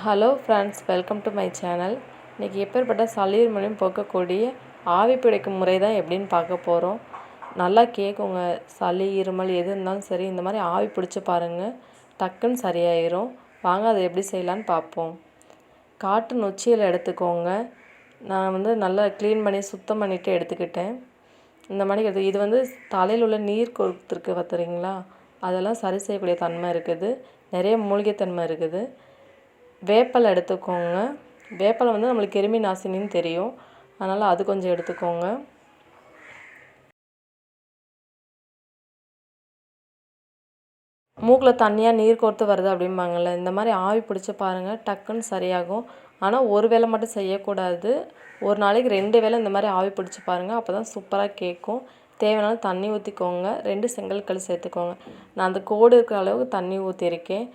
Hello friends welcome to my channel இன்றைக்கி எப்பேற்பட்ட சளீர் மூலியம் போக்கக்கூடிய ஆவி பிடிக்கும் முறை தான் எப்படின்னு பார்க்க போகிறோம் நல்லா கேட்குங்க சளி இருமல் எது இருந்தாலும் சரி இந்த மாதிரி ஆவி பிடிச்சி பாருங்கள் டக்குன்னு சரியாயிரும். வாங்க அதை எப்படி செய்யலான்னு பார்ப்போம். காட்டு நொச்சியில் எடுத்துக்கோங்க. நான் வந்து நல்லா க்ளீன் பண்ணி சுத்தம் பண்ணிவிட்டு எடுத்துக்கிட்டேன். இந்த மாதிரி எடுத்து இது வந்து தலையில் உள்ள நீர் கொடுத்துருக்கு பார்த்துறீங்களா அதெல்லாம் சரி செய்யக்கூடிய தன்மை இருக்குது. நிறைய மூலிகை தன்மை இருக்குது. வேப்பலை எடுத்துக்கோங்க. வேப்பலை வந்து நம்மளுக்கு கிருமி நாசினின்னு தெரியும். அதனால் அது கொஞ்சம் எடுத்துக்கோங்க. மூக்கில் தண்ணியாக நீர் கோர்த்து வருது அப்படிம்பாங்கள்ல இந்த மாதிரி ஆவி பிடிச்சி பாருங்கள் டக்குன்னு சரியாகும். ஆனால் ஒரு வேளை மட்டும் செய்யக்கூடாது. ஒரு நாளைக்கு ரெண்டு வேளை இந்த மாதிரி ஆவி பிடிச்சி பாருங்கள் அப்போ தான் சூப்பராக கேட்கும். தேவையான தண்ணி ஊற்றிக்கோங்க ரெண்டு செங்கல் கல் சேர்த்துக்கோங்க. நான் அந்த கோடு இருக்கிற அளவுக்கு தண்ணி ஊற்றிருக்கேன்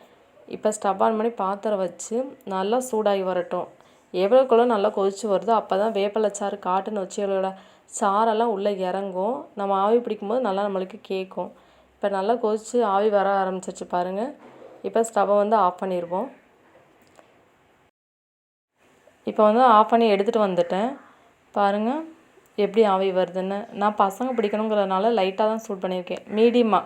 இப்போ ஸ்டவ் ஆன் பண்ணி பாத்திரம் வச்சு நல்லா சூடாகி வரட்டும். எவ்வளோக்குள்ள நல்லா கொதிச்சு வருதோ. அப்போ தான் வேப்பிலை சாறு வச்சு நொச்சிகளோட சாரெல்லாம் உள்ளே இறங்கும். நம்ம ஆவி பிடிக்கும்போது நல்லா நம்மளுக்கு கேட்கும். இப்போ நல்லா கொதித்து ஆவி வர ஆரம்பிச்சிருச்சு பாருங்கள் இப்போ ஸ்டவ்வை வந்து ஆஃப் பண்ணிடுவோம் இப்போ வந்து ஆஃப் பண்ணி எடுத்துகிட்டு வந்துட்டேன். பாருங்கள் எப்படி ஆவி வருதுன்னு. நான் பசங்க பிடிக்கணுங்கிறதுனால லைட்டாக தான் சூட் பண்ணியிருக்கேன். மீடியமாக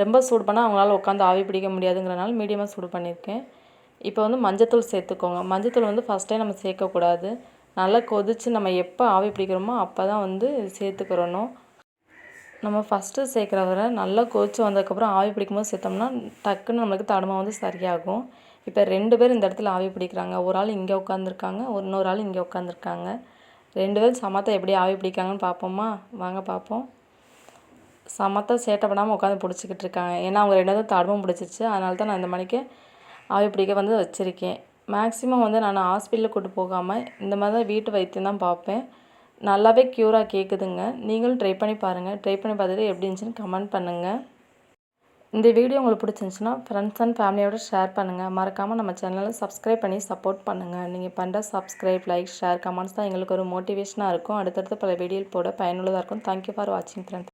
ரொம்ப சூடு பண்ணால் அவங்களால உட்காந்து ஆவி பிடிக்க முடியாதுங்கிறனால மீடியமாக சூடு பண்ணியிருக்கேன். இப்போ வந்து மஞ்சத்தூள் சேர்த்துக்கோங்க. மஞ்சத்தூள் வந்து ஃபஸ்ட்டே நம்ம சேர்க்கக்கூடாது. நல்லா கொதித்து நம்ம எப்போ ஆவி பிடிக்கிறோமோ அப்போ தான் வந்து சேர்த்துக்கிறணும். நம்ம ஃபஸ்ட்டு சேர்க்குற வரை நல்லா கொதித்து வந்ததுக்கப்புறம் ஆவி பிடிக்கும்போது சேர்த்தோம்னா டக்குன்னு நம்மளுக்கு தடுமா வந்து சரியாகும். இப்போ ரெண்டு பேர் இந்த இடத்துல ஆவி பிடிக்கிறாங்க. ஒரு ஆள் இங்கே உட்காந்துருக்காங்க ஒரு இன்னொரு ஆள் இங்கே உட்காந்துருக்காங்க. ரெண்டு பேரும் சமத்தை எப்படி ஆவி பிடிக்காங்கன்னு பார்ப்போமா? வாங்க பார்ப்போம். சமத்தை சேட்டை பண்ணாமல் உட்காந்து பிடிச்சிக்கிட்டு இருக்காங்க. ஏன்னா அவங்க ரெண்டாவது தடுமும் பிடிச்சிச்சு அதனால தான் நான் இந்த மணிக்கு ஆவி பிடிக்க வந்து வச்சுருக்கேன். மேக்ஸிமம் வந்து நான் ஹாஸ்பிட்டலுக்கு கூட்டு போகாமல் இந்த மாதிரி தான் வீட்டு வைத்தியம் தான் பார்ப்பேன். நல்லாவே க்யூராக கேட்குதுங்க நீங்களும் ட்ரை பண்ணி பாருங்கள் ட்ரை பண்ணி பார்த்துட்டு எப்படி இருந்துச்சுன்னு கமெண்ட் பண்ணுங்கள் இந்த வீடியோ உங்களுக்கு பிடிச்சிருந்துச்சுன்னா ஃப்ரெண்ட்ஸ் அண்ட் ஃபேமிலியோட ஷேர் பண்ணுங்கள் மறக்காமல் நம்ம சேனலை சப்ஸ்கிரைப் பண்ணி சப்போர்ட் பண்ணுங்கள் நீங்கள் பண்ணுற சப்ஸ்கிரைப் லைக் ஷேர் கமெண்ட்ஸ் தான் எங்களுக்கு ஒரு மோட்டிவேஷனாக இருக்கும். அடுத்தடுத்து பல வீடியோ போட பயனுள்ளதாக இருக்கும். தேங்க்யூ ஃபார் வாட்சிங் ஃப்ரெண்ட்ஸ்